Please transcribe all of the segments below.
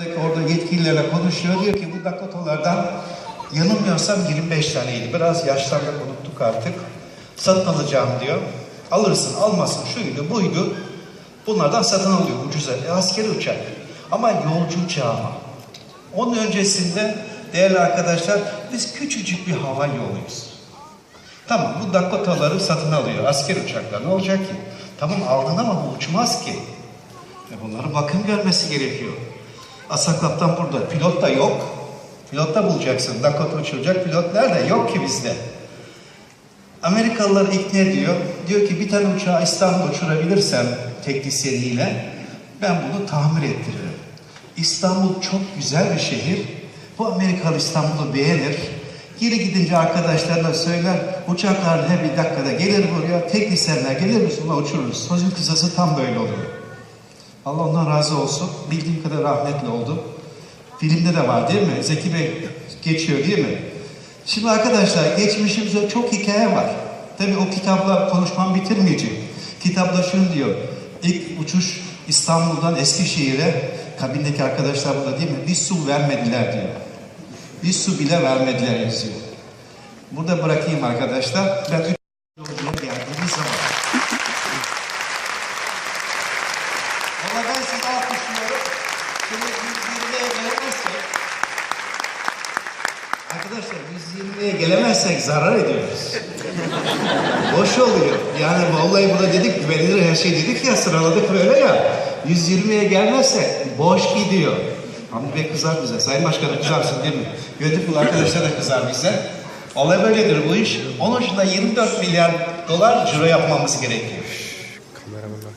Orada yetkililerle konuşuyor. Diyor ki bu Dakotalardan yanılmıyorsam 25 taneydi. Biraz yaşlandık unuttuk artık. Satın alacağım diyor. Alırsın almasın şuydu buydu. Bunlardan satın alıyor ucuza. E, askeri uçak. Ama yolcu uçağı. Onun öncesinde değerli arkadaşlar biz küçücük bir hava yoluyuz. Tamam bu Dakotaları satın alıyor. Asker uçaklar ne olacak ki? Tamam aldın ama bu uçmaz ki. E bunların bakım görmesi gerekiyor. Asaklaptan burada. Pilot da yok. Pilot da bulacaksın. Dakota uçuracak pilot nerede? Yok ki bizde. Amerikalılar ikna ediyor. Diyor ki bir tane uçağı İstanbul uçurabilirsem teknisyeniyle ben bunu tamir ettiririm. İstanbul çok güzel bir şehir. Bu Amerikalı İstanbul'u beğenir. Geri gidince arkadaşlarına söyler, uçaklar her bir dakikada gelir buraya, teknisyenler gelir biz buna uçururuz. Sözün kısası tam böyle oluyor. Allah ondan razı olsun. Bildiğim kadar rahmetli oldu. Filmde de var değil mi? Zeki Bey geçiyor değil mi? Şimdi arkadaşlar geçmişimizde çok hikaye var. Tabii o kitapla konuşmam bitirmeyecek. Kitapta şunu diyor. İlk uçuş İstanbul'dan Eskişehir'e kabindeki arkadaşlar burada değil mi? Bir su vermediler diyor. Bir su bile vermediler yazıyor. Burada bırakayım arkadaşlar. Ben üç geldiğimiz zaman. Alkışlıyorum. Şimdi 120'ye gelemezsek Arkadaşlar 120'ye gelemezsek zarar ediyoruz. Boş oluyor. Yani vallahi burada dedik güvenilir her şey dedik ya sıraladık böyle ya. 120'ye gelmezsek boş gidiyor. Hamdi Bey kızar bize. Sayın Başkanım kızarsın değil mi? Yönetim kurulu arkadaşlar da kızar bize. Olay böyledir bu iş. Onun dışında 24 milyar dolar ciro yapmamız gerekiyor.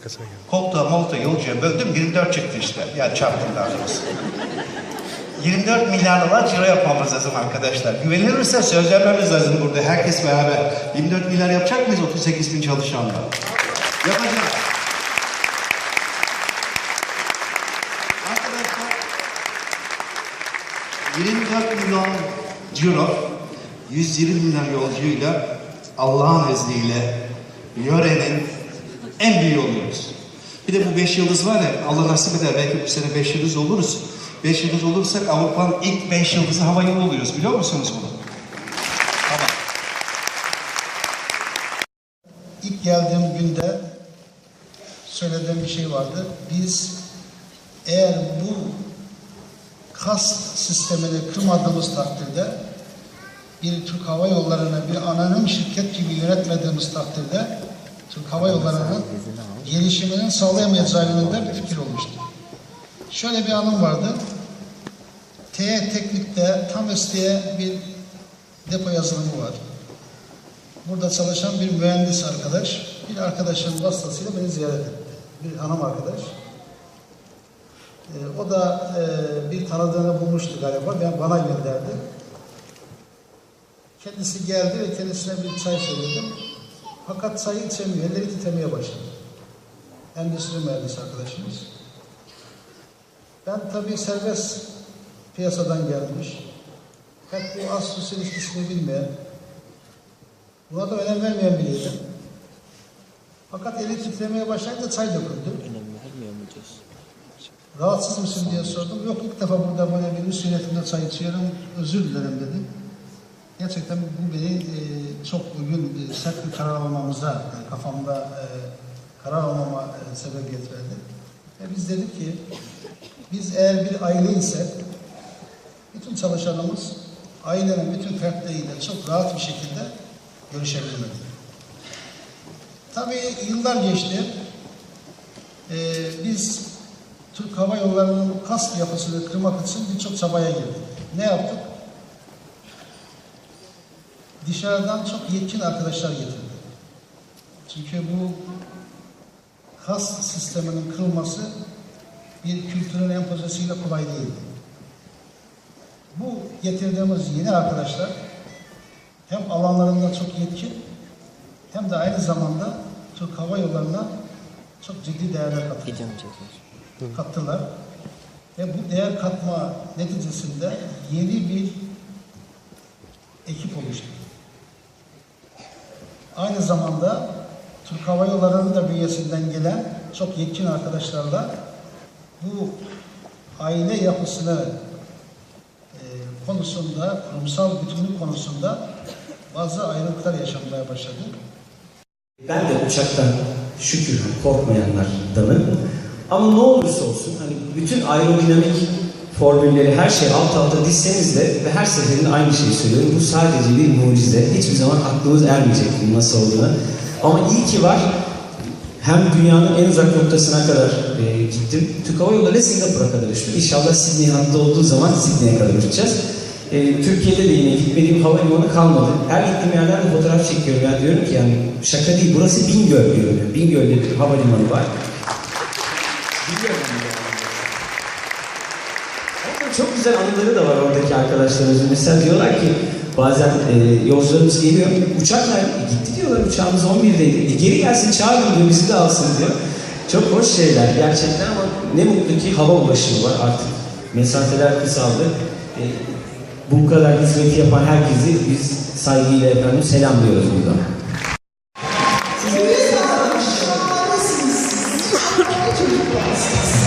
Kameramanın arkasına gel. Koltuğa moltuğa yolcuya böldüm 24 çıktı işte. Yani çarptım daha doğrusu. 24 milyar dolar ciro yapmamız lazım arkadaşlar. Güvenilirse söz vermemiz lazım burada. Herkes beraber. 24 milyar yapacak mıyız 38 bin çalışanla? Yapacağız. Arkadaşlar 24 milyon ciro 120 milyon yolcuyla Allah'ın izniyle yörenin en büyüğü oluyoruz. Bir de bu 5 yıldız var ya Allah nasip eder belki bu sene 5 yıldız oluruz. 5 yıldız olursak Avrupa'nın ilk 5 yıldızı hava yolu oluyoruz. Biliyor musunuz bunu? Tamam. İlk geldiğim günde söylediğim bir şey vardı. Biz eğer bu kast sistemini kırmadığımız takdirde bir Türk Hava Yolları'nı bir anonim şirket gibi yönetmediğimiz takdirde Türk Hava Yolları'nın gelişiminin sağlayamayacağı yönünde bir fikir olmuştu. Şöyle bir anım vardı. TE Teknik'te tam üstüye bir depo yazılımı var. Burada çalışan bir mühendis arkadaş, bir arkadaşın vasıtasıyla beni ziyaret etti. Bir hanım arkadaş. Ee, o da e, bir tanıdığını bulmuştu galiba, ben bana gönderdi. Kendisi geldi ve kendisine bir çay söyledim. Fakat çayı içemiyor, elleri titremeye başladı. Endüstri mühendisi arkadaşımız. Ben tabii serbest piyasadan gelmiş, hep bu az sosyal ilişkisini bilmeyen, Buna da önem vermeyen biriydim. Fakat eli titremeye başlayınca çay döküldü. Rahatsız mısın diye sordum. Yok ilk defa burada böyle bir üst yönetimde çay içiyorum. Özür dilerim dedim. Gerçekten bu beni e, çok bugün e, sert bir karar almamıza, yani kafamda e, karar almama e, sebebiyet verdi. Ve biz dedik ki, biz eğer bir aile ise bütün çalışanımız ailenin bütün fertleriyle çok rahat bir şekilde görüşebilmeli. Tabii yıllar geçti. Ee, biz Türk Hava Yolları'nın kas yapısını kırmak için birçok çabaya girdik. Ne yaptık? Dışarıdan çok yetkin arkadaşlar getirdik. Çünkü bu kas sisteminin kırılması bir kültürün empozasyonuyla kolay değildi. Bu getirdiğimiz yeni arkadaşlar hem alanlarında çok yetkin hem de aynı zamanda Türk Hava Yolları'na çok ciddi değerler kattılar. Kattılar. Ve bu değer katma neticesinde yeni bir ekip oluştu. Aynı zamanda Türk Hava Yolları'nın da bünyesinden gelen çok yetkin arkadaşlarla bu aile yapısını e, konusunda, kurumsal bütünlük konusunda bazı ayrılıklar yaşanmaya başladı. Ben de uçaktan şükür korkmayanlardanım. Ama ne olursa olsun hani bütün aerodinamik formülleri her şey alt alta dizseniz de ve her seferinde aynı şeyi söylüyorum. Bu sadece bir mucize. Hiçbir zaman aklımız ermeyecek bunun nasıl olduğunu. Ama iyi ki var. Hem dünyanın en uzak noktasına kadar e, gittim. Türk Hava Yolları Singapur'a kadar uçtum. İnşallah Sydney hattı olduğu zaman Sydney'e kadar uçacağız. E, Türkiye'de de yine gitmediğim havalimanı kalmadı. Her gittiğim yerden de fotoğraf çekiyorum. Yani diyorum ki yani şaka değil burası Bingöl diyorum. Bingöl'de bir havalimanı var. Bingöl'de bir çok güzel anıları da var oradaki arkadaşlarımızın. Mesela diyorlar ki bazen e, yolcularımız geliyor. Uçak nerede? E, gitti diyorlar uçağımız 11'deydi. E, geri gelsin çağırın diyor bizi de alsın diyor. Çok hoş şeyler gerçekten ama ne mutlu ki hava ulaşımı var artık. Mesafeler kısaldı. E, bu kadar hizmeti yapan herkesi biz saygıyla efendim selamlıyoruz buradan. Şahanesiniz. Çok çocuk.